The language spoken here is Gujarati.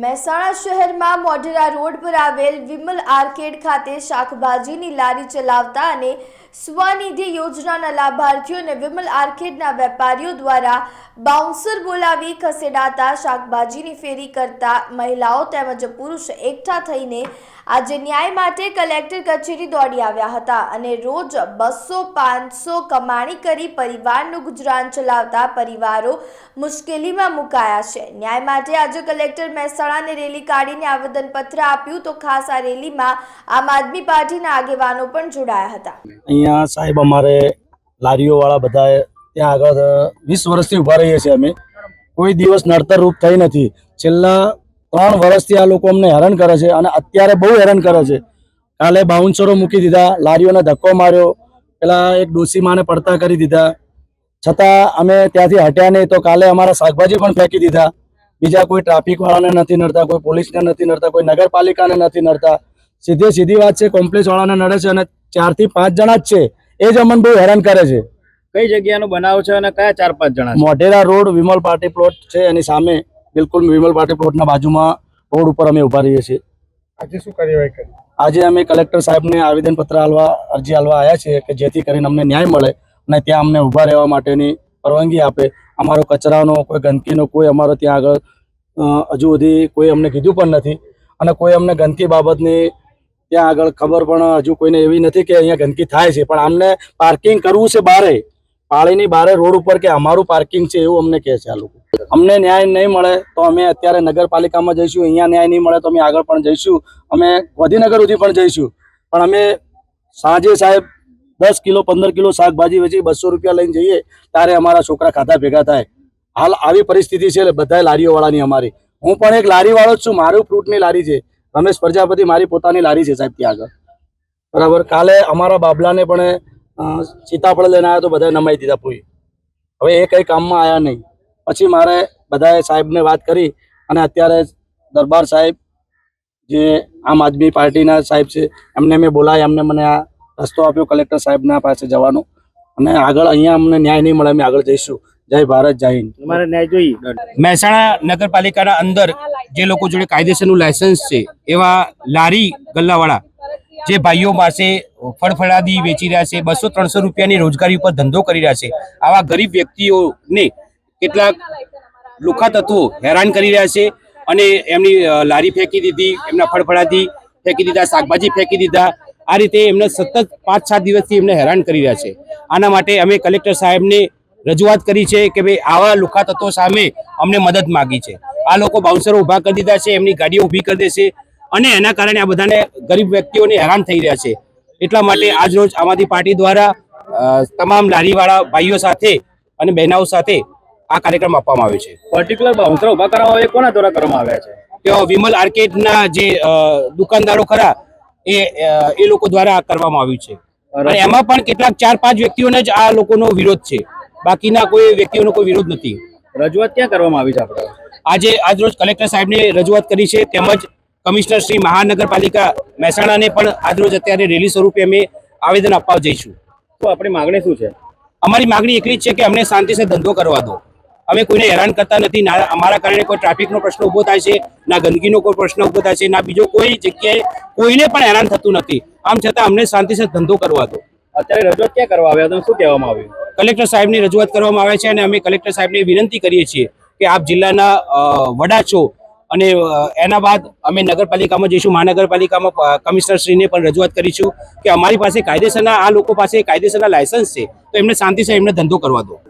મહેસાણા શહેરમાં મોઢેરા રોડ પર આવેલ વિમલ આર્કેડ ખાતે શાકભાજીની લારી ચલાવતા અને સ્વનિધિ યોજનાના લાભાર્થીઓ અને વિમલ આર્કેડના વેપારીઓ દ્વારા બાઉન્સર બોલાવી ખસેડાતા શાકભાજીની ફેરી કરતા મહિલાઓ તેમજ પુરુષ એકઠા થઈને આજે ન્યાય માટે કલેક્ટર કચેરી દોડી આવ્યા હતા અને રોજ બસો પાંચસો કમાણી કરી પરિવારનું ગુજરાન ચલાવતા પરિવારો મુશ્કેલીમાં મુકાયા છે. ન્યાય માટે આજે કલેક્ટર મહેસાણાને રેલી કાઢીને આવેદનપત્ર આપ્યું તો ખાસ આ રેલીમાં આમ આદમી પાર્ટીના આગેવાનો પણ જોડાયા હતા. અહીંયા સાહેબ અમારે લારીઓવાળા બધા ત્યાં આગળ વીસ વર્ષથી ઊભા રહીએ છીએ અમે. કોઈ દિવસ નડતર રૂપ થઈ નથી. છેલ્લા ત્રણ વર્ષથી આ લોકો અમને હેરાન કરે છે અને અત્યારે બહુ હેરાન કરે છે. કાલે બાઉન્સરો મૂકી દીધા, લારીઓને ધક્કો માર્યો. પેલા એક ડોસી માને પડતા કરી દીધા. છતાં અમે ત્યાંથી હટ્યા નહીં તો કાલે અમારા શાકભાજી પણ ફેંકી દીધા. બીજા કોઈ ટ્રાફિક વાળાને નથી નડતા, કોઈ પોલીસને નથી નડતા, કોઈ નગરપાલિકાને નથી નડતા. સીધે સીધી વાત છે કોમ્પ્લેક્સવાળાને નડે છે અને ચારથી પાંચ જણા જ છે. એ જ અમને બહુ હેરાન કરે છે. કઈ જગ્યાનો બનાવ છે અને કયા ચાર પાંચ જણા Modhera road Vimal party plot છે. એની સામે બિલકુલ વિમલ પાર્ટી પ્લોટના બાજુમાં રોડ ઉપર અમે ઊભા રહીએ છીએ. આજે શું કાર્યવાહી કરી? આજે અમે કલેક્ટર સાહેબને આવેદનપત્ર આલવા અરજી હાલવા આવ્યા છીએ કે જેથી કરીને અમને ન્યાય મળે અને ત્યાં અમને ઊભા રહેવા માટેની પરવાનગી આપે. અમારો કચરાનો કોઈ ગંદકીનો કોઈ અમારો ત્યાં આગળ હજુ સુધી કોઈ અમને કીધું પણ નથી. અને કોઈ અમને ગંદકી બાબતની ત્યાં આગળ ખબર પણ હજુ કોઈને એવી નથી કે અહીંયા ગંદકી થાય છે. પણ અમને પાર્કિંગ કરવું છે બારે. પાળીની બારે રોડ ઉપર કે અમારું પાર્કિંગ છે એવું અમને કહે છે આ લોકો. અમને ન્યાય નહીં મળે તો અમે અત્યારે નગરપાલિકામાં જઈશું, અહીંયા ન્યાય નહીં મળે તો અમે આગળ પણ જઈશું. અમે ગાંધીનગર સુધી પણ જઈશું. પણ અમે સાંજે સાહેબ દસ કિલો, પંદર કિલો શાકભાજી વેચી બસો રૂપિયા લઈને જઈએ ત્યારે અમારા છોકરા ખાતા ભેગા થાય. હાલ આવી પરિસ્થિતિ છે બધા લારીઓવાળાની અમારી. હું પણ એક લારીવાળો જ છું. મારું ફ્રૂટની લારી છે. રમેશ પ્રજાપતિ મારી પોતાની લારી છે સાહેબ ત્યાં આગળ. બરાબર? કાલે અમારા બાબલાને પણ સીતાફળ લઈને આવ્યા તો બધાએ નમાઈ દીધા પૂરી. હવે એ કંઈ કામમાં આવ્યા નહીં. પછી મારે બધાએ સાહેબને વાત કરી અને અત્યારે દરબાર સાહેબ જે આમ આદમી પાર્ટીના સાહેબ છે, એમને મેં બોલાય એમને મને આ રસ્તો આપ્યો કલેક્ટર સાહેબના પાસે જવાનો. અને આગળ અહીંયા અમને ન્યાય નહીં મળે, અમે આગળ જઈશું. જય ભારત જય હિન્દ. અમારે ન્યાય જોઈએ. મહેસાણા નગરપાલિકાના અંદર જે લોકો જોડે કાયદેસરનું લાયસન્સ છે એવા લારી ગલ્લાવાળા જે ભાઈઓ પાસે ફળફળાદી વેચી રહ્યા છે બસો ત્રણસો રૂપિયાની રોજગારી ઉપર ધંધો કરી રહ્યા છે આવા ગરીબ વ્યક્તિઓને કેટલાક લુખા તત્વો હેરાન કરી રહ્યા છે અને એમની લારી ફેંકી દીધી એમના ફળફળાદી ફેંકી દીધા શાકભાજી ફેંકી દીધા આ રીતે એમને સતત પાંચ સાત દિવસથી એમને હેરાન કરી રહ્યા છે. આના માટે અમે કલેક્ટર સાહેબને રજૂઆત કરી છે કે ભાઈ આવા લુખા તત્વો સામે અમને મદદ માગી છે. આ લોકો બાઉન્સરો ઊભા કરી દીધા છે એમની ગાડીઓ ઊભી કરી દેશે અને એના કારણે આ બધાને ગરીબ વ્યક્તિઓને હેરાન થઈ રહ્યા છે. એટલા માટે આજ રોજ આમ આદમી પાર્ટી દ્વારા તમામ લારીવાળા ભાઈઓ સાથે અને બહેનાઓ સાથે આ કાર્યક્રમ આપવામાં આવ્યો છે. પર્ટિક્યુલર બાઉન્સર ઊભા કરવામાં આવે કોના દ્વારા કરવામાં આવ્યા છે? તેઓ વિમલ આર્કેડના જે દુકાનદારો ખરા એ એ લોકો દ્વારા કરવામાં આવ્યું છે. અને એમાં પણ કેટલાક ચાર પાંચ વ્યક્તિઓને જ આ લોકોનો વિરોધ છે. બાકીના કોઈ વ્યક્તિઓનો કોઈ વિરોધ નથી. રજૂઆત ક્યાં કરવામાં આવી છે આપણે? આજે આજરોજ કલેક્ટર સાહેબને રજૂઆત કરી છે તેમજ કમિશનર શ્રી મહાનગરપાલિકા મહેસાણાને પણ આજરોજ અત્યારે રેલી સ્વરૂપે અમે આવેદન આપવા જઈશું. તો આપણી માંગણી શું છે? અમારી માગણી એટલી જ છે કે અમને શાંતિથી ધંધો કરવા દો. અમે કોઈને હેરાન કરતા નથી ના અમારા કારણે કોઈ ટ્રાફિકનો પ્રશ્ન ઊભો થાય છે ના ગંદકીનો કોઈ પ્રશ્ન ઊભો થાય છે ના બીજો કોઈ જગ્યાએ કોઈને પણ હેરાન થતું નથી. આમ છતાં અમને શાંતિથી ધંધો કરવા દો. અત્યારે રજૂઆત ક્યાં કરવા આવ્યા તમે શું કહેવામાં આવ્યું? કલેક્ટર સાહેબની રજૂઆત કરવામાં આવે છે અને અમે કલેક્ટર સાહેબને વિનંતી કરીએ છીએ કે આપ જિલ્લાના વડા છો અને એના બાદ અમે નગરપાલિકામાં જઈશું. મહાનગરપાલિકામાં કમિશનરશ્રીને પણ રજૂઆત કરીશું કે અમારી પાસે કાયદેસરના, આ લોકો પાસે કાયદેસરના લાયસન્સ છે. તો એમને શાંતિથી એમને ધંધો કરવા દો.